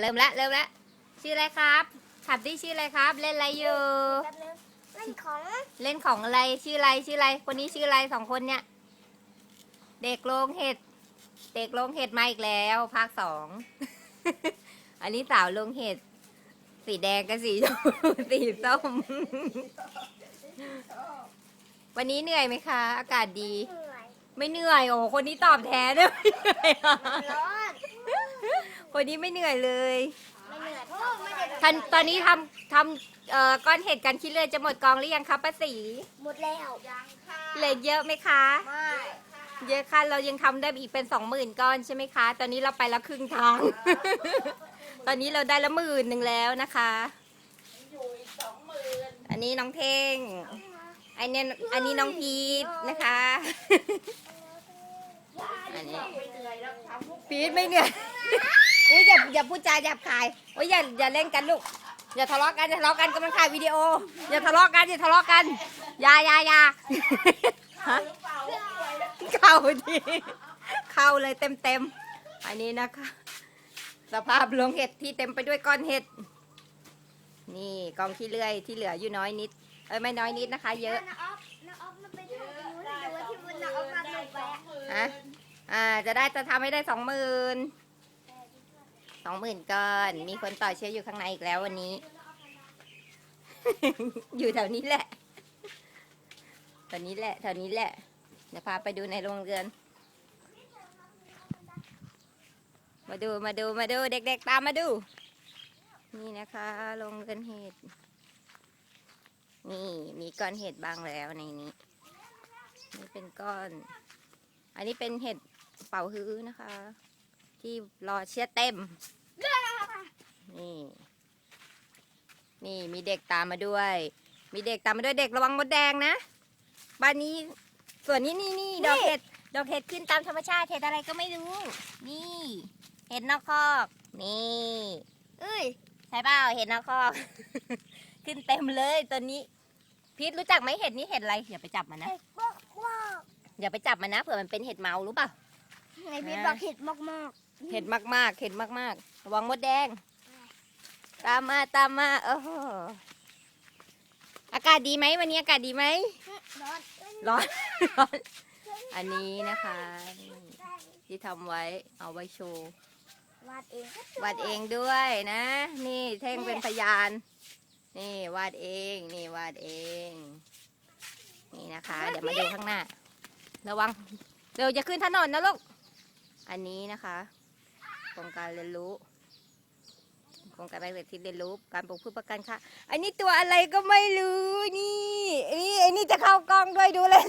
เริ่มละเริ่มละชื่ออะไรครับถามดิชื่ออะไรครับ เล่นอะไรอยู่ แป๊บนึงเล่นของเล่นของอะไรชื่ออะไรชื่ออะไร คนนี้ชื่ออะไรสองคนเนี่ย เด็กโรงเห็ด เด็กโรงเห็ดมาอีกแล้วภาคสอง อันนี้สาวโรงเห็ด สีแดงกับสีชมพูสีส้ม วันนี้เหนื่อยไหมคะ อากาศดี เหนื่อยไม่เหนื่อยโอ้คนนี้ตอบแทนด้วยไม่เหนื่อยอะร้อน คนนี้ไม่เหนื่อยเลย ไม่เหนื่อยเพราะว่าไม่ได้ทันตอนนี้ทำทำเอ่อก้อนเห็ดกันขี้เลื่อยจะหมดกองหรือยังคะป้าสีหมดแล้วยังค่ะเหลือเยอะไหมคะ ไม่เยอะค่ะเรายังทำได้อีกเป็นสองหมื่นก้อนใช่ไหมคะ ตอนนี้เราไปแล้วครึ่งทาง ตอนนี้เราได้ละหมื่นหนึ่งแล้วนะคะอันนี้น้องเท่งอันนี้อันนี้น้องพีทนะคะ อันนี้พีทไม่เหนื่อยอุ้ยอย่าอย่าพูดจาหยาบคายโอ้ยอย่าอย่าเล่นกันลูก อย่าทะเลาะกันอย่าทะเลาะกันกำลังถ่ายวิดีโอ อย่าทะเลาะกันอย่าทะเลาะกันอย่าอย่าอย่าฮะเข้าดีเข้าเลยเต็มเต็มๆอันนี้นะคะ สภาพลงเห็ดที่เต็มไปด้วยก้อนเห็ด นี่กองขี้เลื่อยที่เหลืออยู่น้อยนิด เอ้ยไม่น้อยนิดนะคะ เยอะน้าออฟน้าออฟมันไปถ่ายตรงนู้นเลยว่าที่มันน้าออฟมาลงไปอะฮะ อ่า จะได้จะทำให้ได้สองหมื่นสองหมื่นก้อน มีคนต่อเชื้ออยู่ข้างในอีกแล้ววันนี้ อยู่แถวนี้แหละแถวนี้แหละแถวนี้แหละ เดี๋ยวพาไปดูในโรงเรือน มาดูมาดูมาดูเด็กๆตามมาดู นี่นะคะโรงเรือนเห็ด นี่มีก้อนเห็ดบางแล้วในนี้ นี่เป็นก้อน อันนี้เป็นเห็ด เป่าฮื้อนะคะ ที่รอเชื้อเต็ม นี่ นี่มีเด็กตามมาด้วย มีเด็กตามมาด้วยเด็กระวังมดแดงนะบ้านนี้ส่วนนี้นี่นี่ดอกเห็ดดอกเห็ดขึ้นตามธรรมชาติเห็ดอะไรก็ไม่รู้ นี่ เห็ดนอกคอกนี่เอ้ยใช่เปล่าเห็ดนอกคอก ขึ้นเต็มเลยตัวนี้พีทรู้จักไหมเห็ดนี้เห็ดอะไรอย่าไปจับมันนะเห็ดบอกว่าอย่าไปจับมันนะเผื่อมันเป็นเห็ดเมารู้เปล่า ไงพี่บอกเห็ดมากมากเห็ดมากๆเห็ดมากๆระวังมดแดง ตามมาตามมาโอ้โหอากาศดีไหมวันนี้อากาศดีไหมๆร้อนร้อนร้อนอันนี้นะคะนี่ที่ทำไว้เอาไว้โชว์วาดเองวาดเองด้วยนะ นี่เท่งเป็นพยาน นี่วาดเองนี่วาดเอง นี่นะคะ เดี๋ยวมาดูข้างหน้า ระวังเดี๋ยวจะขึ้นถนนนะลูก อันนี้นะคะโครงการเรียนรู้โครงการแรกเรียนที่เรียนรู้การปลูกพืชประกันค่ะ อันนี้ตัวอะไรก็ไม่รู้นี่นี่ไอ้นี่จะเข้ากล้องด้วยดูเลย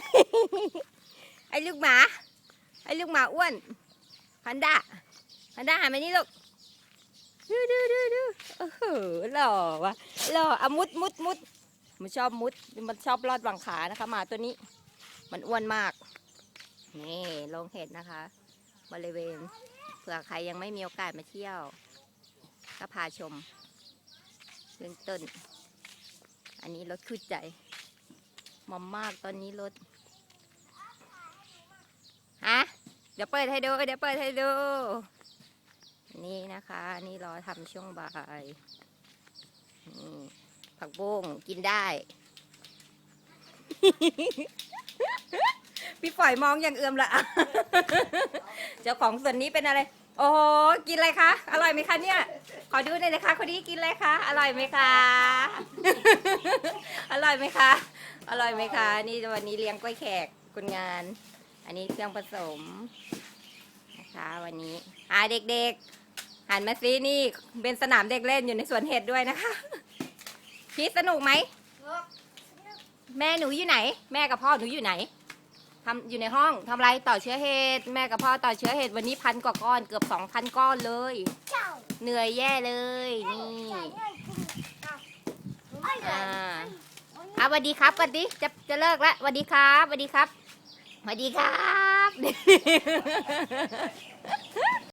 ไอ้ลูกหมาไอ้ลูกหมาอ้วนพันด้าพันด้าหันมานี่ลูกดูดูดูดูโอ้โหหล่อวะหล่ออะมุดมุดมุดมันชอบมุดมันชอบลอดหวังขานะคะหมาตัวนี้ มันอ้วนมากนี่ลงเห็ดนะคะ บริเวณเผื่อใครยังไม่มีโอกาสมาเที่ยว ก็พาชมเบื้องต้น อันนี้รถขึ้นใจมอมมากตอนนี้รถฮะเดี๋ยวเปิดให้ดูเดี๋ยวเปิดให้ดูนี่นะคะ นี่รอทำช่วงบ่ายนี่ผักบุ้งกินได้ พี่ฝอยมองอย่างเอื่อมละเจ้าของส่วนนี้เป็นอะไร โอ้โหกินอะไรคะ อร่อยไหมคะเนี่ย ขอดูหน่อยนะคะคนนี้กินอะไรคะ อร่อยไหมคะ อร่อยไหมคะ อร่อยไหมคะ นี่วันนี้เลี้ยงกล้วยแขกคนงาน อันนี้เครื่องผสมนะคะวันนี้อ่าเด็กๆ หันมาซินี่เป็นสนามเด็กเล่นอยู่ในสวนเห็ดด้วยนะคะพีทสนุกไหม แม่หนูอยู่ไหน แม่กับพ่อหนูอยู่ไหน ทำอยู่ในห้องทำอะไรต่อเชื้อเห็ดแม่กับพ่อต่อเชื้อเห็ดวันนี้พันกว่าก้อนเกือบสองพันก้อนเลย เจ้าเหนื่อยแย่เลยนี่อ่าอะสวัสดีครับกันดิจะจะเลิกแล้วสวัสดีครับสวัสดีครับสวัสดีครับ